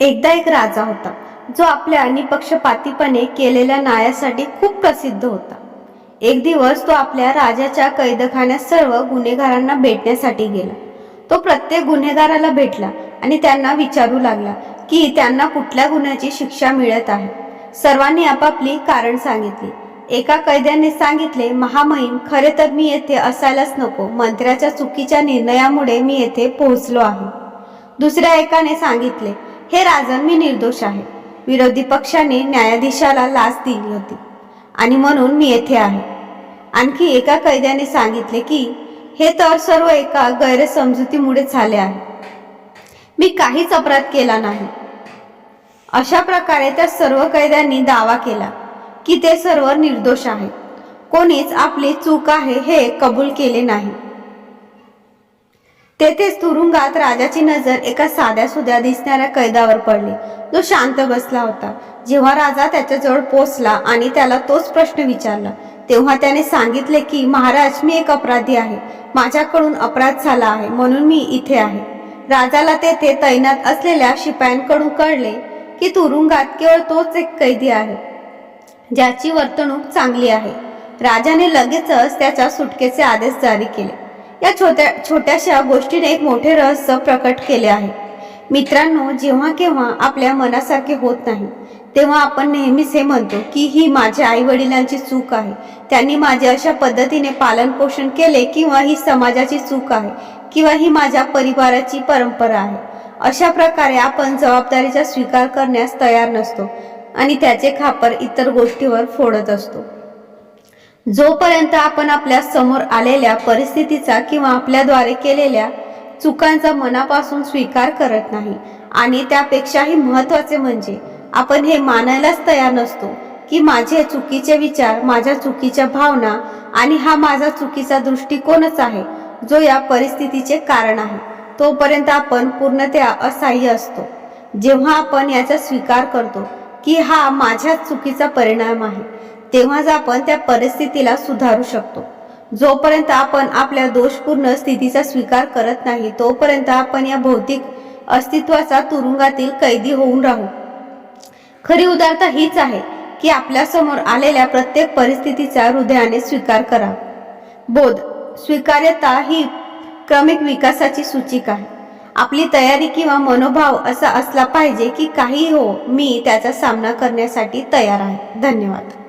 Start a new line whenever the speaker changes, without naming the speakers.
एकदा एक राजा होता जो आपल्या निपक्षपातीपणे केलेल्या न्यायासाठी खूप प्रसिद्ध होता. एक दिवस तो आपल्या राजाच्या कैदखान्यात सर्व गुन्हेगारांना भेटण्यासाठी गेला. तो प्रत्येक गुन्हेगाराला भेटला आणि त्यांना विचारू लागला की त्यांना कुठल्या गुन्ह्याची शिक्षा मिळत आहे. सर्वांनी आपापली कारण सांगितली. एका कैद्याने सांगितले महामहिम खरे तर मी येथे असायलाच नको मंत्र्याच्या चुकीच्या निर्णयामुळे मी येथे पोहोचलो आहे. दुसऱ्या एकाने सांगितले हे राजन मी निर्दोष आहे. विरोधी पक्षाने न्यायाधीशाला लाच दिली होती. आणि म्हणून मी येथे आहे. आणखी एका कैद्याने सांगितले की हे तर सर्व एका गैरसमजुतीमुळे झाले आहे. मी काहीच अपराध केला नाही. अशा प्रकारे त्या सर्व कैद्यांनी दावा केला की ते सर्व निर्दोष आहेत. कोणीच आपली चूक आहे हे कबूल केले नाही. तेथेच तुरुंगात राजाची नजर एका साध्या सुद्या दिसणाऱ्या कैदावर पडली. जो शांत बसला होता. जेव्हा राजा त्याच्याजवळ पोचला आणि त्याला तोच प्रश्न विचारला तेव्हा त्याने सांगितले की महाराज मी एक अपराधी आहे. माझ्याकडून अपराध झाला आहे म्हणून मी इथे आहे. राजाला तेथे तैनात असलेल्या शिपायांकडून कळले की तुरुंगात केवळ तोच एक कैदी आहे ज्याची वर्तणूक चांगली आहे. राजाने लगेचच त्याच्या सुटकेचे आदेश जारी केले. या छोट्या छोट्याशा गोष्टीने एक मोठे रहस्य प्रकट केले आहे. मित्रांनो जेव्हा केव्हा आपल्या मनासारखे होत नाही तेव्हा आपण नेहमीच हे म्हणतो की ही माझ्या आई वडिलांची चूक आहे. त्यांनी माझे अशा पद्धतीने पालन पोषण केले किंवा ही समाजाची चूक आहे किंवा ही माझ्या परिवाराची परंपरा आहे. अशा प्रकारे आपण जबाबदारीचा स्वीकार करण्यास तयार नसतो आणि त्याचे खापर इतर गोष्टीवर फोडत असतो. जोपर्यंत आपण आपल्यासमोर आलेल्या परिस्थितीचा किंवा आपल्याद्वारे केलेल्या चुकांचा मनापासून स्वीकार करत नाही. आणि त्यापेक्षाही महत्त्वाचे म्हणजे आपण हे मानायलाच तयार नसतो की माझे चुकीचे विचार माझ्या चुकीच्या भावना आणि हा माझा चुकीचा दृष्टिकोनच आहे जो या परिस्थितीचे कारण आहे. तोपर्यंत आपण पूर्णतया असहाय्य असतो. जेव्हा आपण याचा स्वीकार करतो की हा माझ्या चुकीचा परिणाम आहे तेव्हाच आपण त्या परिस्थितीला सुधारू शकतो. जोपर्यंत आपण आपल्या दोषपूर्ण स्थितीचा स्वीकार करत नाही तोपर्यंत आपण या भौतिक अस्तित्वाचा तुरुंगातील कैदी होऊन राहू. खरी उदारता हीच आहे की आपल्यासमोर आलेल्या प्रत्येक परिस्थितीचा हृदयाने स्वीकार करा. बोध स्वीकार्यता ही क्रमिक विकासाची सूचिका आहे. आपली तयारी किंवा मनोभाव असा असला पाहिजे की काही हो मी त्याचा सामना करण्यासाठी तयार आहे. धन्यवाद.